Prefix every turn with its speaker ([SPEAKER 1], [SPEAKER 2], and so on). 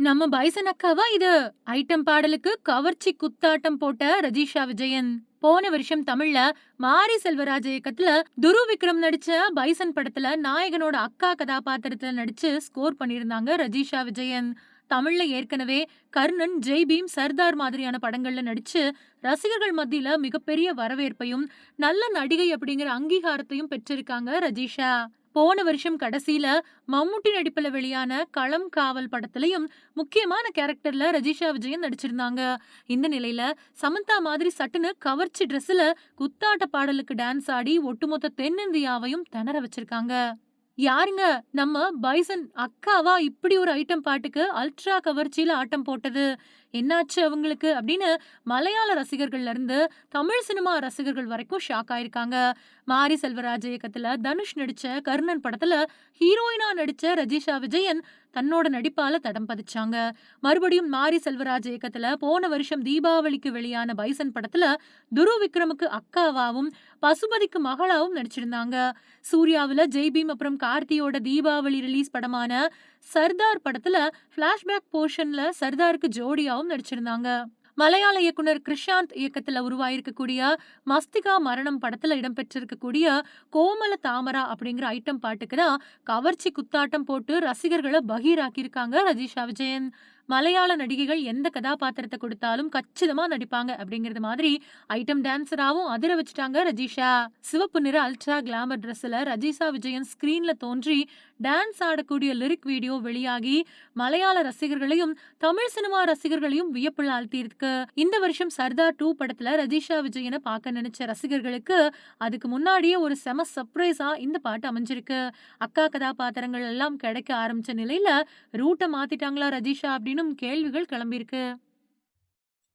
[SPEAKER 1] நம்ம பைசன் அக்காவா இது? ஐட்டம் பாடலுக்கு கவர்ச்சி குத்தாட்டம் போட்ட ரஜிஷா விஜயன். போன வருஷம் தமிழ்ல மாரி செல்வராஜ் இயக்கத்துல துரு விக்ரம் நடிச்ச பைசன் படத்துல நாயகனோட அக்கா கதாபாத்திரத்துல நடிச்சு ஸ்கோர் பண்ணியிருந்தாங்க ரஜிஷா விஜயன். தமிழ்ல ஏற்கனவே கர்ணன் ஜெய்பீம் சர்தார் மாதிரியான படங்கள்ல நடிச்சு ரசிகர்கள் மத்தியில மிகப்பெரிய வரவேற்பையும் நல்ல நடிகை அப்படிங்கிற அங்கீகாரத்தையும் பெற்றிருக்காங்க ரஜிஷா. போன வருஷம் கடைசியில மம்முட்டி நடிப்புல வெளியான களம் காவல் படத்துலயும் முக்கியமான கேரக்டர்ல ரஜிஷா விஜயன் நடிச்சிருந்தாங்க. இந்த நிலையில சமந்தா மாதிரி சட்டுன்னு கவர்ச்சி ட்ரெஸ்ல குத்தாட்ட பாடலுக்கு டான்ஸ் ஆடி ஒட்டுமொத்த தென்னிந்தியாவையும் திணற வச்சிருக்காங்க. யாருங்க நம்ம பைசன் அக்காவா இப்படி ஒரு ஐட்டம் பாட்டுக்கு அல்ட்ரா கவர்ச்சியில ஆட்டம் போட்டது? என்னாச்சு அவங்களுக்கு? அப்படின்னு மலையாள ரசிகர்கள்ல இருந்து தமிழ் சினிமா ரசிகர்கள் வரைக்கும் ஷாக் ஆயிருக்காங்க. மாரி செல்வராஜ் இயக்கத்துல தனுஷ் நடிச்ச கர்ணன் படத்துல ஹீரோயினா நடிச்ச ரஜிஷா விஜயன் தன்னோட நடிப்பால தடம் பதிச்சாங்க. மறுபடியும் மாரி செல்வராஜ் இயக்கத்துல போன வருஷம் தீபாவளிக்கு வெளியான பைசன் படத்துல துரு விக்ரமுக்கு அக்காவாவும் பசுபதிக்கு மகளாவும் நடிச்சிருந்தாங்க. சூர்யாவில் ஜெய்பீம் அப்புறம் கார்த்தியோட தீபாவளி ரிலீஸ் படமான சர்தார் படத்துல பிளாஷ்பேக் போர்ஷன்ல சர்தாருக்கு ஜோடியாவும் நடிச்சிருந்தாங்க மலையாள இயக்குனர் கிருஷாந்த் இயக்கத்துல உருவாயிருக்கக்கூடிய மஸ்திகா மரணம் படத்துல இடம்பெற்றிருக்கக்கூடிய கோமல தாமரா அப்படிங்கிற ஐட்டம் பாட்டுக்கு தான் கவர்ச்சி குத்தாட்டம் போட்டு ரசிகர்களை பகீராக்கியிருக்காங்க ரஜிஷா விஜயன். மலையாள நடிகைகள் எந்த கதாபாத்திரத்தை கொடுத்தாலும் கச்சிதமா நடிப்பாங்க அப்படிங்கிறது மாதிரி ஐட்டம் டான்சராகவும் அதிர வச்சுட்டாங்க ரஜிஷா. சிவப்பு நிற அல்ட்ரா கிளாமர் ட்ரெஸ்ல ரஜிஷா விஜயன் ஸ்கிரீன்ல தோன்றி டான்ஸ் ஆடக்கூடிய லிரிக் வீடியோ வெளியாகி மலையாள ரசிகர்களையும் தமிழ் சினிமா ரசிகர்களையும் வியப்புள்ள ஆழ்த்தியிருக்கு. இந்த வருஷம் சர்தார் டூ படத்துல ரஜிஷா விஜயனை பார்க்க நினைச்ச ரசிகர்களுக்கு அதுக்கு முன்னாடியே ஒரு செம சர்ப்ரைஸா இந்த பாட்டு அமைஞ்சிருக்கு. அக்கா கதாபாத்திரங்கள் எல்லாம் கிடைக்க ஆரம்பிச்ச நிலையில ரூட்டை மாத்திட்டாங்களா ரஜிஷா அப்படின்னு கேள்விகள் கிளம்பியிருக்கு.